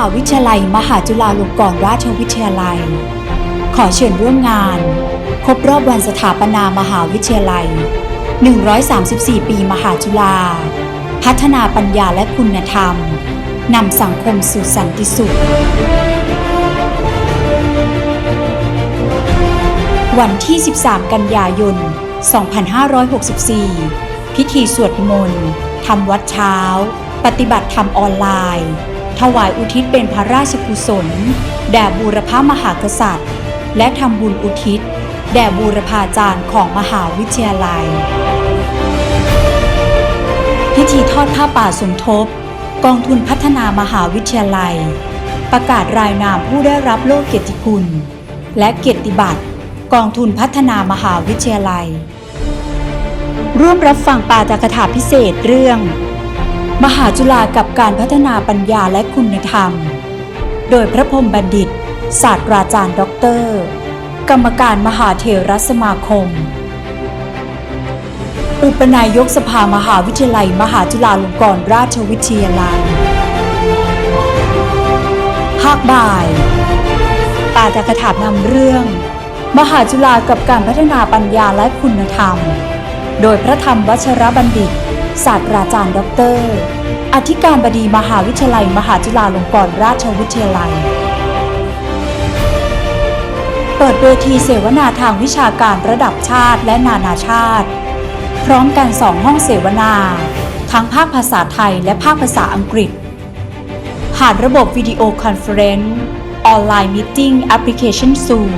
าวิทยาลัย มหาจุฬาลงกรณราชวิทยาลัย ขอเชิญร่วมงาน ครบรอบวันสถาปนามหาวิทยาลัย 134 ปีมหาจุฬา พัฒนาปัญญาและคุณธรรม นำสังคมสู่สันติสุข วันที่ 13 กันยายน 2564 พิธีสวดมนต์ทำวัดเช้า ปฏิบัติธรรมออนไลน์ ถวายอุทิศเป็นพระราชกุศล แด่บูรพามหากษัตริย์ และทำบุญอุทิศ แด่บูรพาจารย์ของมหาวิทยาลัย พิธีทอดผ้าป่าสมทบ กองทุนพัฒนามหาวิทยาลัย ประกาศรายนามผู้ได้รับโล่เกียรติคุณ และเกียรติบัตร กองทุนพัฒนามหาวิทยาลัย ร่วมรับฟังปาตกถาพิเศษเรื่อง มหาจุฬากับการพัฒนาปัญญาและคุณธรรม โดยพระพรมบัณฑิต ศาสตราจารย์ด็อกเตอร์ กรรมการมหาเถรสมาคม อุปนายกสภามหาวิทยาลัย มหาจุฬาลงกรณราชวิทยาลัยภาคบ่ายปาตกถานำเรื่อง มหาจุฬากับการพัฒนาปัญญาและคุณธรรม โดยพระธรรมวัชรบัณฑิต ศาสตราจารย์ด็อกเตอร์ อธิการบดีมหาวิทยาลัย มหาจุฬาลงกรณราชวิทยาลัย เปิดเวทีเสวนาทางวิชาการระดับชาติและนานาชาติ พร้อมกันสองห้องเสวนา ทั้งภาคภาษาไทยและภาคภาษาอังกฤษ ผ่านระบบวิดีโอคอนเฟอเรนซ์ออนไลน์มิ팅แอปพลิเคชัน Zoom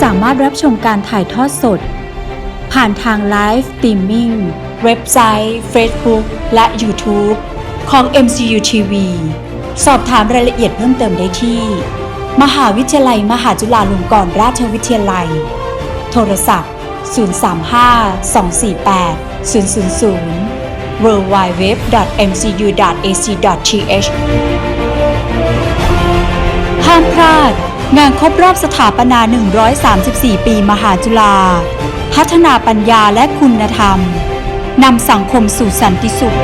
สามารถรับชมการถ่ายทอดสด ผ่านทางไลฟ์สตรีมมิ่งเว็บไซต์ Facebook และ YouTube ของ MCU TV สอบถามรายละเอียดเพิ่มเติมได้ที่ มหาวิทยาลัย มหาจุฬาลงกรณราชวิทยาลัย โทรศัพท์ 035 248 000 w w w m c u a c t h ห้ามพลาด งานครบรอบสถาปนา 134 ปีมหาจุฬา พัฒนาปัญญาและคุณธรรม นำสังคมสู่สันติสุข